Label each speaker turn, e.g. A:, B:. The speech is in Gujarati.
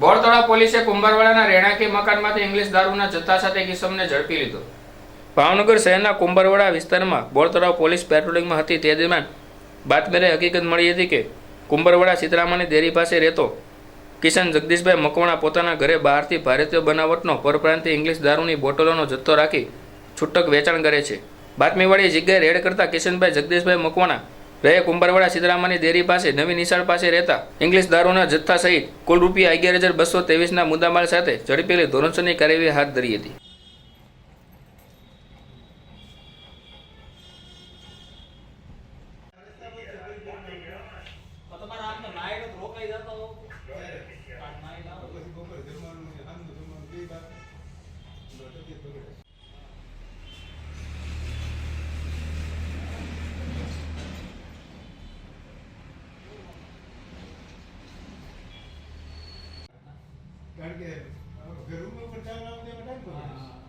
A: બોરતળા પોલીસે કુંભારવાડાના રહેણાંકી મકાનમાંથી ઇંગ્લિશ દારૂના જથ્થા સાથે કિસમને ઝડપી લીધો. ભાવનગર શહેરના કુંભારવાડા વિસ્તારમાં બોરતળાવ પોલીસ પેટ્રોલિંગમાં હતી. તે દરમિયાન બાતમીરે હકીકત મળી હતી કે કુંભારવાડા સીતરામાની દેરી પાસે રહેતો કિશન જગદીશભાઈ મકવાણા પોતાના ઘરે બહારથી ભારતીય બનાવટનો પરપ્રાંતિ ઇંગ્લિશ દારૂની બોટલોનો જથ્થો રાખી છૂટક વેચાણ કરે છે. બાતમીવાળી જગ્યાએ રેડ કરતા કિશનભાઈ જગદીશભાઈ મકવાણા રહે કુંભારવાડા સિદ્ધરામાની દેરી પાસે નવી નિશાળ પાસે રહેતા ઇંગ્લિશ દારૂના જથ્થા સહિત કુલ રૂપિયા અગિયાર હજાર બસો ત્રેવીસના મુદ્દામાલ સાથે ઝડપેલી ધોરણસરની કાર્યવાહી હાથ ધરી હતી.
B: રોકાઈ જતો
C: કારણ કે ઘરમાં પણ ચાલ આવવા દેવા